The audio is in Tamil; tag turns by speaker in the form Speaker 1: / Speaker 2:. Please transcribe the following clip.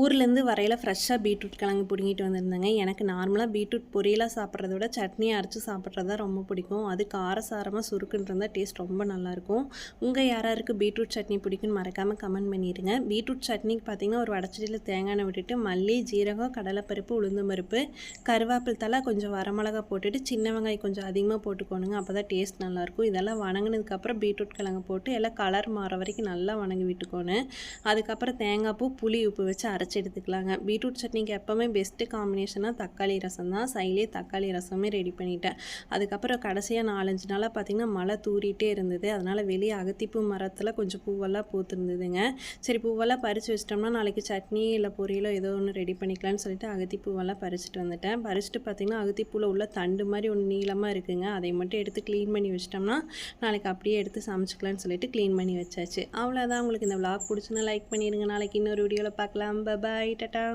Speaker 1: ஊர்லேருந்து வரையில் ஃப்ரெஷ்ஷாக பீட்ரூட் கிழங்கு பிடுங்கிட்டு வந்திருந்தேங்க. எனக்கு நார்மலாக பீட்ரூட் பொரியலாக சாப்பிட்றத விட சட்னியை அரைச்சி சாப்பிட்றது தான் ரொம்ப பிடிக்கும். அது காரசாரமாக சுருக்குன்னு டேஸ்ட் ரொம்ப நல்லாயிருக்கும். உங்கள் யாராருக்கு பீட்ரூட் சட்னி பிடிக்குன்னு மறக்காமல் கமெண்ட் பண்ணிடுங்க பீட்ரூட் சட்னிக்கு பார்த்தீங்கன்னா ஒரு வடச்சட்டியில் தேங்காய் விட்டுட்டு மல்லி ஜீரகம் கடலைப்பருப்பு உளுந்து பருப்பு கருவேப்பில் தலை கொஞ்சம் வரமிளகா போட்டுட்டு சின்ன வெங்காயம் கொஞ்சம் அதிகமாக போட்டுக்கோணுங்க. அப்போ தான் டேஸ்ட் நல்லாயிருக்கும். இதெல்லாம் வணங்கினதுக்கப்புறம் பீட்ரூட் கிழங்கு போட்டு எல்லாம் கலர் மாற வரைக்கும் நல்லா வணங்கி விட்டுக்கோணும் அதுக்கப்புறம் தேங்காய் பூ புளி உப்பு வச்சு அரைச்சி எடுத்துக்கலாங்க. பீட்ரூட் சட்னிக்கு எப்போவுமே பெஸ்ட்டு காம்பினேஷனாக தக்காளி ரசம் தான். சைலே தக்காளி ரசமே ரெடி பண்ணிட்டேன். அதுக்கப்புறம் கடைசியாக நாலஞ்சு நாளாக பார்த்திங்கன்னா மழை தூரிட்டே இருந்தது. அதனால் வெளியே அகத்திப்பூ மரத்தில் கொஞ்சம் பூவெல்லாம் பூத்துருந்ததுங்க. சரி பூவெல்லாம் பறித்து வச்சிட்டோம்னா நாளைக்கு சட்னி இல்லை பொரியலோ ஏதோ ஒன்று ரெடி பண்ணிக்கலாம்னு சொல்லிட்டு அகத்திப்பூவெல்லாம் பறிச்சுட்டு வந்துட்டேன். பறிச்சுட்டு பார்த்திங்கன்னா அகத்திப்பூவில் உள்ள தண்டு மாதிரி ஒன்று நீளமாக இருக்குங்க. அதை மட்டும் எடுத்து க்ளீன் பண்ணி வச்சிட்டோம்னா நாளைக்கு அப்படியே எடுத்து சமைச்சிக்கலாம்னு சொல்லிட்டு க்ளீன் பண்ணி வச்சாச்சு. அவ்வளோதான் உங்களுக்கு இந்த விளாக் பிடிச்சுன்னா லைக் பண்ணிடுங்க நாளைக்கு இன்னொரு வீடியோவில் பார்க்கலாம் Bye-bye. Tata.